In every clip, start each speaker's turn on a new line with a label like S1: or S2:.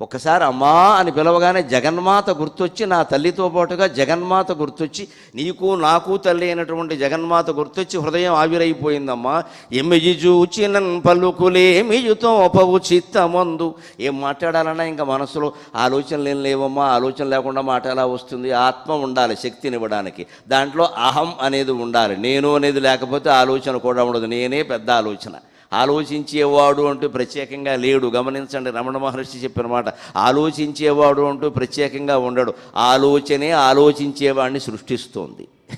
S1: ఒక్కసారి అమ్మా అని పిలవగానే జగన్మాత గుర్తొచ్చి నా తల్లితో పాటుగా జగన్మాత గుర్తొచ్చి నీకు నాకు తల్లి అయినటువంటి జగన్మాత గుర్తొచ్చి హృదయం ఆవిరైపోయిందమ్మా. ఎమ్మిజి చూచిన పలుకులేమిజుతో పవు చిత్తమందు. ఏం మాట్లాడాలన్నా ఇంకా మనసులో ఆలోచనలు ఏం లేవమ్మా. ఆలోచన లేకుండా మాట ఎలా వస్తుంది? ఆత్మ ఉండాలి శక్తినివ్వడానికి దాంట్లో అహం అనేది ఉండాలి. నేను అనేది లేకపోతే ఆలోచన కూడా ఉండదు. నేనే పెద్ద ఆలోచన. ఆలోచించేవాడు అంటూ ప్రత్యేకంగా లేడు. గమనించండి రమణ మహర్షి చెప్పిన మాట ఆలోచించేవాడు అంటూ ప్రత్యేకంగా ఉండడు. ఆలోచనే ఆలోచించేవాడిని సృష్టిస్తోంది.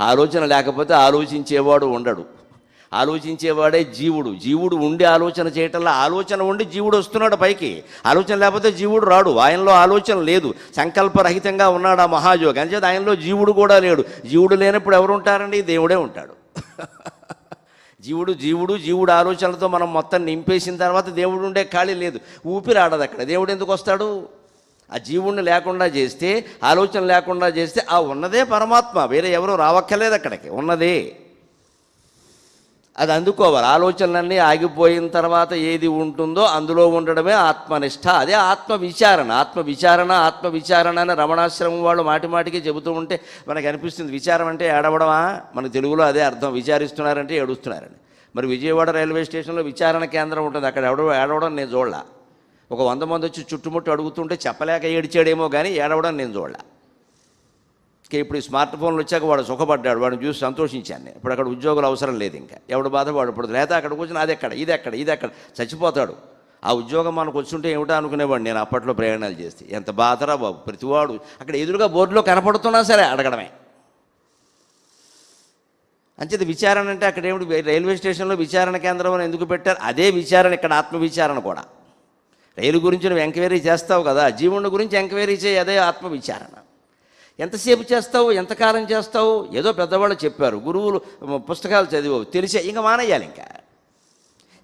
S1: ఆలోచన లేకపోతే ఆలోచించేవాడు ఉండడు. ఆలోచించేవాడే జీవుడు. జీవుడు ఉండి ఆలోచన చేయటంలో ఆలోచన ఉండి జీవుడు వస్తున్నాడు పైకి. ఆలోచన లేకపోతే జీవుడు రాడు. ఆయనలో ఆలోచన లేదు. సంకల్పరహితంగా ఉన్నాడు ఆ మహాయోగి? అంచేది ఆయనలో జీవుడు కూడా లేడు. జీవుడు లేనప్పుడు ఎవరు ఉంటారండి దేవుడే ఉంటాడు. జీవుడు జీవుడు జీవుడు ఆలోచనలతో మనం మొత్తం నింపేసిన తర్వాత దేవుడు ఉండే ఖాళీ లేదు. ఊపిరి ఆడదు అక్కడ. దేవుడు ఎందుకు వస్తాడు? ఆ జీవుణ్ణి లేకుండా చేస్తే ఆలోచన లేకుండా చేస్తే ఆ ఉన్నదే పరమాత్మ. వేరే ఎవరు రావక్కర్లేదు అక్కడికి. ఉన్నదే. అది అందుకోవాలి. ఆలోచనలన్నీ ఆగిపోయిన తర్వాత ఏది ఉంటుందో అందులో ఉండడమే ఆత్మనిష్ట. అదే ఆత్మ విచారణ ఆత్మ విచారణ ఆత్మ విచారణ అని రమణాశ్రమం వాళ్ళు మాటి మాటికి చెబుతూ ఉంటే మనకు అనిపిస్తుంది. విచారం అంటే ఏడవడమా? మన తెలుగులో అదే అర్థం. విచారిస్తున్నారంటే ఏడుస్తున్నారని. మరి విజయవాడ రైల్వే స్టేషన్లో విచారణ కేంద్రం ఉంటుంది. అక్కడ ఎవడ ఏడవడం నేను చూడలా. ఒక వంద మంది వచ్చి చుట్టుముట్టు అడుగుతుంటే చెప్పలేక ఏడిచాడేమో కానీ ఏడవడం నేను చూడలా. ఇక ఇప్పుడు ఈ స్మార్ట్ ఫోన్లు వచ్చాక వాడు సుఖపడ్డాడు. వాడిని చూసి సంతోషించాను నేను. ఇప్పుడు అక్కడ ఉద్యోగులు అవసరం లేదు ఇంకా. ఎవడు బాధపడు ఇప్పుడు లేదా అక్కడ కూర్చొని అది ఎక్కడ ఇది ఎక్కడ ఇది ఎక్కడ చచ్చిపోతాడు. ఆ ఉద్యోగం మనకు వచ్చుంటే ఏమిటో అనుకునేవాడు నేను అప్పట్లో ప్రయాణాలు చేస్తే. ఎంత బాధరా బాబు. ప్రతివాడు అక్కడ ఎదురుగా బోర్డులో కనపడుతున్నా సరే అడగడమే. అంచేది విచారణ అంటే అక్కడ ఏమిటి? రైల్వే స్టేషన్లో విచారణ కేంద్రం అని ఎందుకు పెట్టారు? అదే విచారణ ఇక్కడ ఆత్మవిచారణ కూడా. రైలు గురించి నువ్వు ఎంక్వైరీ చేస్తావు కదా జీవుని గురించి ఎంక్వైరీ చేయి అదే ఆత్మవిచారణ. ఎంతసేపు చేస్తావు? ఎంతకాలం చేస్తావు? ఏదో పెద్దవాళ్ళు చెప్పారు గురువులు పుస్తకాలు చదివావు తెలిసే ఇంకా మానేయాలి ఇంకా.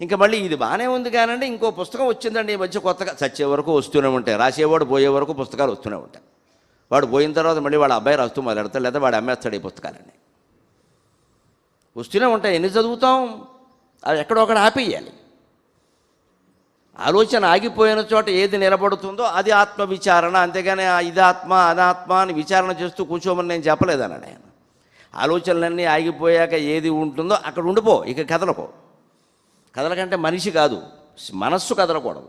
S1: ఇంకా మళ్ళీ ఇది బాగానే ఉంది కానండి ఇంకో పుస్తకం వచ్చిందండి ఈ మధ్య కొత్తగా చచ్చే వరకు వస్తూనే ఉంటాయి. రాసేవాడు పోయే వరకు పుస్తకాలు వస్తూనే ఉంటాయి. వాడు పోయిన తర్వాత మళ్ళీ వాడు అబ్బాయి రాస్తూ మొదలెడతాడు లేదా వాడు అమ్మేస్తాడు ఈ పుస్తకాలని వస్తూనే ఉంటాయి. ఎన్ని చదువుతాం? అది ఎక్కడో ఒకటి ఆపేయాలి. ఆలోచన ఆగిపోయిన చోట ఏది నిలబడుతుందో అది ఆత్మవిచారణ. అంతేగాని ఇది ఆత్మ అనాత్మ అని విచారణ చేస్తూ కూర్చోమని నేను చెప్పలేదన్న నేను. ఆలోచనలన్నీ ఆగిపోయాక ఏది ఉంటుందో అక్కడ ఉండిపో. ఇక కదలకో. కదలకంటే మనిషి కాదు. మనస్సు కదలకూడదు.